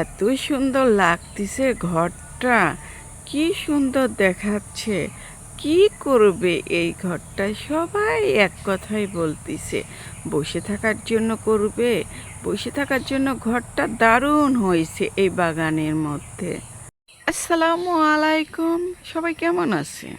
এত সুন্দর লাগতেছে ঘরটা। কি সুন্দর দেখাচ্ছে। কি করবে এই ঘরটা? সবাই এক কথাই বলতিছে, বসে থাকার জন্য করবে। বসে থাকার জন্য ঘরটা দারুণ হয়েছে এই বাগানের মধ্যে। আসসালামু আলাইকুম। সবাই কেমন আছেন?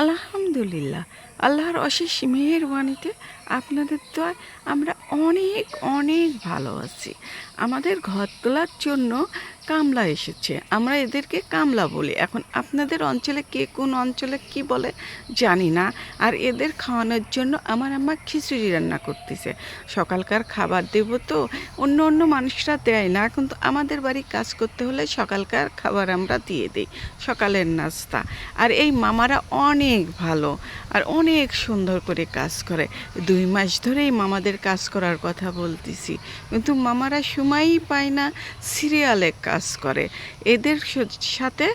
আলহামদুলিল্লাহ। আল্লাহর অশেষ মেহেরবানিতে আপনাদের তো আমরা অনেক অনেক ভালো আছি। আমাদের ঘর তোলার জন্য কামলা এসেছে। আমরা এদেরকে কামলা বলি। এখন আপনাদের অঞ্চলে কে কোন অঞ্চলে কি বলে জানি না। আর এদের খাওয়ানোর জন্য আমার আম্মা খিচুড়ি রান্না করতেছে। সকালকার খাবার দেব তো, অন্য অন্য মানুষরা দেয় না। কিন্তু আমাদের বাড়ি কাজ করতে হলে সকালকার খাবার আমরা দিয়ে দিই। সকালের নাস্তা। আর এই মামারা অনেক ভালো। আর অনেক সুন্দর করে কাজ করে। দুই মাস ধরেই মামাদের কাজ করার কথা বলতেছি। কিন্তু মামারা সময়ই পায় না সিরিয়ালে কাজ করে। এদের সাথে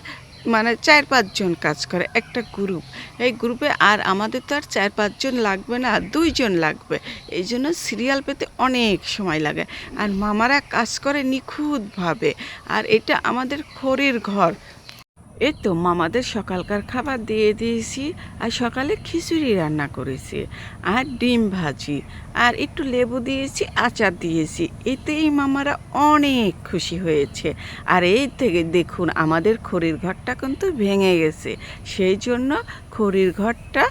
মানে চার পাঁচজন কাজ করে, একটা গ্রুপ এই গ্রুপে আর আমাদের তো আর চার পাঁচজন লাগবে না দুইজন লাগবে। এই জন্য সিরিয়াল পেতে অনেক সময় লাগে। আর মামারা কাজ করে নিখুঁতভাবে। আর এটা আমাদের খড়ির ঘর। এই তো মামাদের সকালকার খাবার দিয়ে দিয়েছি আর সকালে খিচুড়ি রান্না করেছি আর ডিম ভাজি আর একটু লেবু দিয়েছি, আচার দিয়েছি। এতেই মামারা অনেক খুশি হয়েছে। আর এই থেকে দেখুন আমাদের খড়ির ঘরটা কিন্তু ভেঙে গেছে। সেই জন্য খড়ির ঘরটা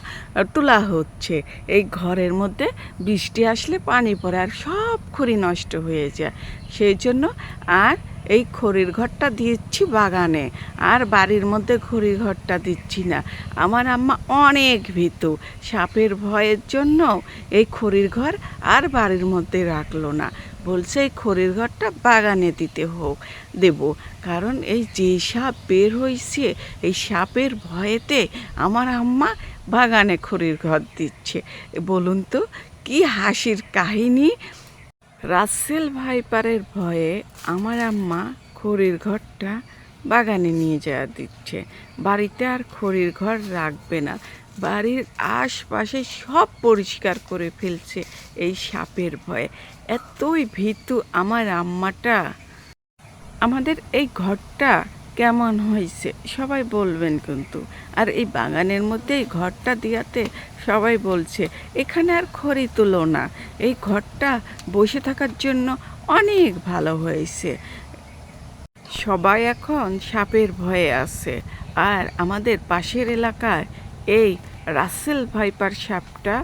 তোলা হচ্ছে। এই ঘরের মধ্যে বৃষ্টি আসলে পানি পড়ে আর সব খড়ি নষ্ট হয়ে যায়। সেই জন্য আর এই খড়ির ঘরটা দিচ্ছি বাগানে, আর বাড়ির মধ্যে খড়ির ঘরটা দিচ্ছি না। আমার আম্মা অনেক ভীতু। সাপের ভয়ের জন্য এই খড়ির ঘর আর বাড়ির মধ্যে রাখল না। বলছে এই খড়ির ঘরটা বাগানে দিতে হোক, দেব। কারণ এই যে সাপ বের হয়েছে এই সাপের ভয়েতে আমার আম্মা বাগানে খড়ির ঘর দিচ্ছে। বলুন তো, কি হাসির কাহিনী? রাসেল ভাইপারের ভয়ে আমার আম্মা খড়ির ঘরটা বাগানে নিয়ে যাওয়া দিচ্ছে। বাড়িতে আর খড়ির ঘর রাখবে না। বাড়ির আশপাশে সব পরিষ্কার করে ফেলছে এই সাপের ভয়ে। এতই ভীতু আমার আম্মাটা। আমাদের এই ঘরটা কেমন হয়েছে সবাই বলবেন কিন্তু। আর এই বাগানের মধ্যে এই ঘরটা দিয়াতে সবাই বলছে, এখানে আর খড়ি তুলো না। এই ঘরটা বসে থাকার জন্য অনেক ভালো হয়েছে। সবাই এখন সাপের ভয়ে আছে। আর আমাদের পাশের এলাকায় এই রাসেল ভাইপার সাপটা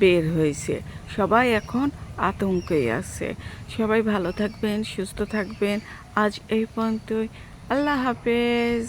বের হয়েছে। সবাই এখন আতঙ্কেই আছে। সবাই ভালো থাকবেন, সুস্থ থাকবেন। আজ এই পর্যন্তই। আল্লাহ হাফেজ।